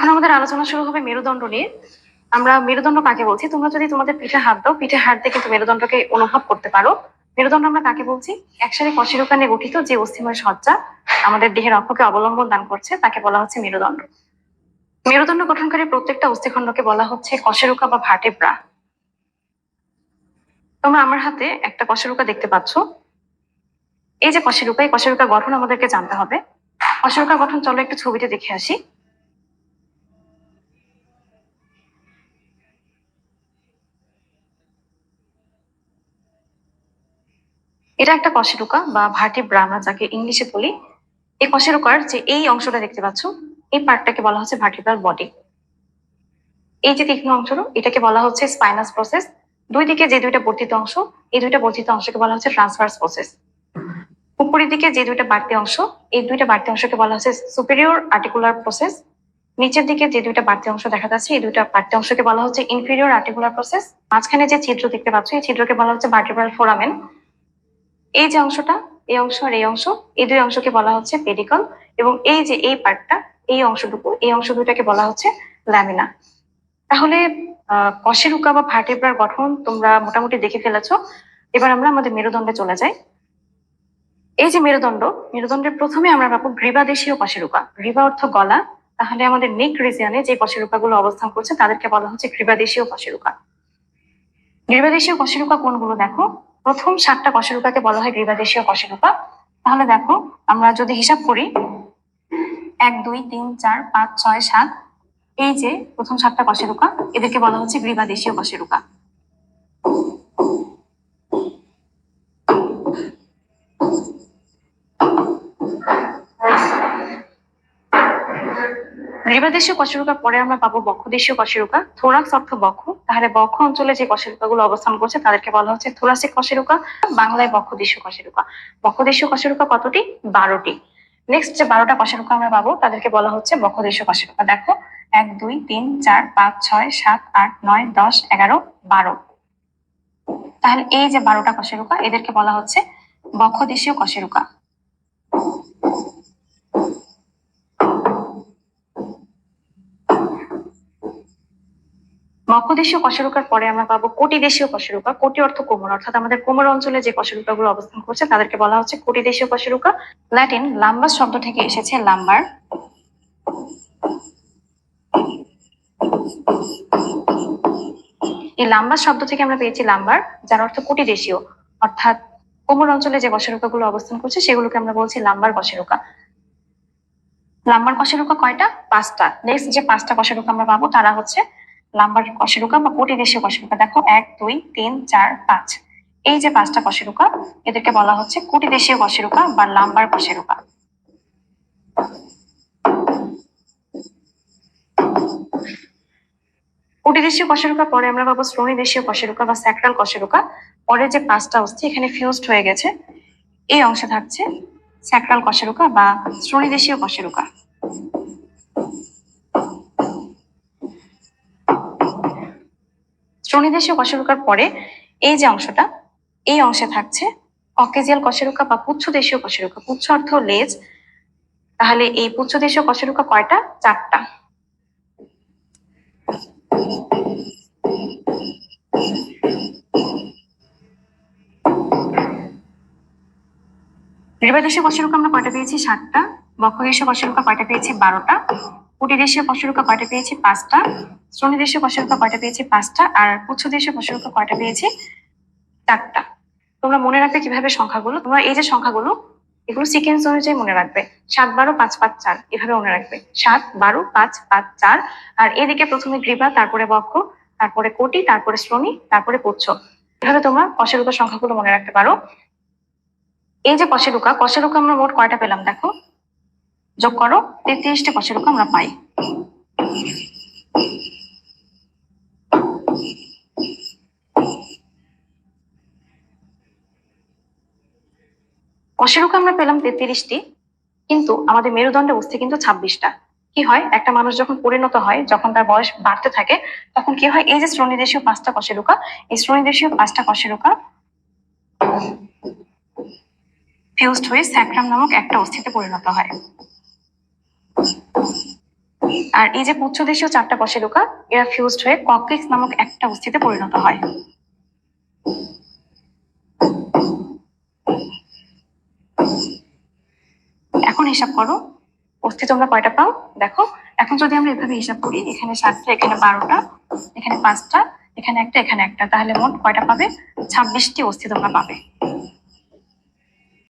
এখন আমাদের আলোচনা শুরু হবে মেরুদণ্ড নিয়ে। আমরা মেরুদণ্ড কাকে বলছি? তোমরা যদি তোমাদের পিঠে হাত দাও, পিঠে হাত দিয়ে কিন্তু মেরুদণ্ডকে অনুভব করতে পারো। মেরুদণ্ড আমরা কাকে বলছি? একসাথে কশেরুকা নিয়ে গঠিত যে অস্থিময় সজ্জা আমাদের দেহের অক্ষকে অবলম্বন দান করছে, তাকে বলা হচ্ছে মেরুদণ্ড। মেরুদণ্ড গঠনকারী প্রত্যেকটা অস্থিখণ্ডকে বলা হচ্ছে কশেরুকা বা ভার্টেব্রা তোমরা আমার হাতে একটা কশেরুকা দেখতে পাচ্ছ। এই যে কশেরুকা, এই কশেরুকা গঠন আমাদেরকে জানতে হবে। কশেরুকা গঠন, চলো একটু ছবিতে দেখে আসি। এটা একটা কশেরুকা বা ভার্টিব্রা আমরা যাকে ইংলিশে বলি। এই কশেরুকার যে এই অংশটা দেখতে পাচ্ছ, এই পার্টটাকে বলা হচ্ছে ভার্টিব্রাল বডি এই যে তীক্ষ্ণ অংশটা, এটাকে বলা হচ্ছে স্পাইনাস প্রসেস দুই দিকে যে দুইটা বর্ধিত অংশ, এই দুইটা বর্ধিত অংশকে বলা হচ্ছে ট্রান্সফার্স প্রসেস উপরের দিকে যে দুইটা বাড়তি অংশ, এই দুইটা বাড়তি অংশকে বলা হচ্ছে সুপেরিয়র আর্টিকুলার প্রসেস নিচের দিকে যে দুইটা বাড়তি অংশ দেখা যাচ্ছে, এই দুইটা বাড়তি অংশকে বলা হচ্ছে ইনফিরিয়র আর্টিকুলার প্রসেস মাঝখানে যে ছিদ্র দেখতে পাচ্ছ, এই ছিদ্রকে বলা হচ্ছে ভার্টিব্রাল ফোরামেন এই যে অংশটা, এই অংশ আর এই অংশ, এই দুই অংশকে বলা হচ্ছে পেডিকল এবং এই যে এই পার্টটা, এই অংশটুকু, এই অংশ দুটাকে বলা হচ্ছে ল্যামিনা। তাহলে কশেরুকা বা ভার্টেব্রার গঠন তোমরা মোটামুটি দেখে ফেলেছো। এবার আমরা আমাদের মেরুদণ্ডে চলে যাই। এই যে মেরুদণ্ড, মেরুদণ্ডের প্রথমে আমরা পাবো গ্রীবাদেশীয় কশেরুকা। গ্রীবা অর্থ গলা। তাহলে আমাদের নেক রিজিয়ানে যে কশেরুকা গুলো অবস্থান করছে, তাদেরকে বলা হচ্ছে গ্রীবাদেশীয় কশেরুকা। গ্রীবাদেশীয় কশেরুকা কোনগুলো দেখো? প্রথম সাতটা কশেরুকাকে বলা হয় গ্রীবাদেশীয় কশেরুকা তাহলে দেখো, আমরা যদি হিসাব করি, এক, দুই, তিন, চার, পাঁচ, ছয়, সাত, এই যে প্রথম সাতটা কশেরুকা এদেরকে বলা হচ্ছে গ্রীবাদেশীয় কশেরুকা গ্রীবাদেশীয় কশেরুকার পরে আমরা পাবো বক্ষদেশীয় কশেরুকা। থোরাক্স অর্থ বক্ষ। তাহলে বক্ষ অঞ্চলে যে কশেরুকা গুলো অবস্থান করছে, তাদেরকে বলা হচ্ছে থোরাসিক কশেরুকা। বাংলায় বক্ষদেশীয় কশেরুকা। বক্ষদেশীয় কশেরুকা কতটি? বারোটি। নেক্সট যে বারোটা কশেরুকা আমরা পাবো, তাদেরকে বলা হচ্ছে বক্ষদেশীয় কশেরুকা। দেখো, এক, দুই, তিন, চার, পাঁচ, ছয়, সাত, আট, নয়, দশ, এগারো, বারো। তাহলে এই যে বারোটা কশেরুকা, এদেরকে বলা হচ্ছে বক্ষদেশীয় কশেরুকা। মক্ষদেশীয় কশেরুকার পরে আমরা পাবো কোটি দেশীয় কশেরুকা। কোটি অর্থ কোমর, অর্থাৎ আমাদের কোমর অঞ্চলে যে কশেরুকা গুলো অবস্থান করছে, তাদেরকে বলা হচ্ছে কোটি দেশীয় কশেরুকা। ল্যাটিন, লাম্বাস শব্দ থেকে এসেছে লাম্বার। এই লাম্বাস শব্দ থেকে আমরা পেয়েছি লাম্বার, যার অর্থ কোটি দেশীয় অর্থাৎ কোমর অঞ্চলে যে কশেরুকা গুলো অবস্থান করছে, সেগুলোকে আমরা বলছি লাম্বার কশেরুকা। লাম্বার কশেরুকা কয়টা? পাঁচটা। নেক্সট যে পাঁচটা কশেরুকা আমরা পাবো, তারা হচ্ছে লাম্বার কশেরুকা বা কোটি দেশীয় কশেরুকা? দেখো, এক, দুই, তিন, চার, পাঁচ। এই যে পাঁচটা কশেরুকা, এদেরকে বলা হচ্ছে কোটি দেশীয় কশেরুকা বা লাম্বার কশেরুকা। কোটি দেশীয় কশেরুকা, পরে আমরা পাবো শ্রোণী দেশীয় কশেরুকা বা স্যাক্রাল কশেরুকা। পরে যে পাঁচটা অস্থি, এখানে ফিউজড হয়ে গেছে। এই অংশে থাকছে স্যাক্রাল কশেরুকা বা শ্রোণী দেশীয় কশেরুকা। শ্রোণীদেশীয় কশেরুকার পরে এই যে অংশটা, এই অংশে থাকছে অকেজিয়াল কশেরুকা বা পুচ্ছ দেশীয় কশেরুকা, পুচ্ছ অর্থ লেজ। তাহলে এই পুচ্ছ দেশীয় কশেরুকা কয়টা? চারটা। গ্রীবাদেশীয় কশেরুকা আমরা কয়টা পেয়েছি? সাতটা। বক্ষদেশীয় কশেরুকা কয়টা পেয়েছি? বারোটা। কুটিদেশীয় কশেরুকা কয়টা পেয়েছি? পাঁচটা। শ্রোণীদেশীয় কশেরুকা কয়টা পেয়েছি? পাঁচটা। আর পুচ্ছদেশীয় কশেরুকা কয়টা পেয়েছি? চারটা। তোমরা মনে রাখবে কীভাবে সংখ্যাগুলো? তোমরা এই যে সংখ্যাগুলো, এগুলো সিকেন্স অনুযায়ী মনে রাখবে। সাত, বারো, পাঁচ পাঁচ, চার, এভাবে মনে রাখবে। সাত, বারো, পাঁচ পাঁচ, চার, আর এদিকে প্রথমে গ্রীবা, তারপরে বক্ষ, তারপরে কোটি, তারপরে শ্রোণী, তারপরে পুচ্ছ। এভাবে তোমরা কশেরুকা সংখ্যাগুলো মনে রাখতে পারো। এই যে কশেরুকা কশেরুকা আমরা মোট কয়টা পেলাম দেখো? যোগ করো, তেত্রিশটি কশেরুকা আমরা পাই। কশেরুকা আমরা পেলাম তেত্রিশটি, কিন্তু আমাদের মেরুদণ্ডে অস্থি কিন্তু ছাব্বিশটা। কি হয়? একটা মানুষ যখন পরিণত হয়, যখন তার বয়স বাড়তে থাকে, তখন কি হয়? এই যে শ্রোণীদেশীয় পাঁচটা কশেরুকা, এই শ্রোণীদেশীয় পাঁচটা কশেরুকা ফিউজড হয়ে স্যাক্রাম নামক একটা অস্থিতে পরিণত হয়। আর এই যে পুচ্ছদেশীয় চারটা কশেরুকা, এরা ফিউজড হয়ে ককলিক্স নামক একটা অস্থিতে পরিণত হয় এখন হিসাব করো। অস্থি তোমরা কয়টা পাও? দেখো, এখন যদি আমরা এভাবে হিসাব করি, এখানে সাতটা, এখানে বারোটা, এখানে পাঁচটা, এখানে একটা এখানে একটা, তাহলে মোট কয়টা পাবে? ছাব্বিশটি অস্থি তোমরা পাবে।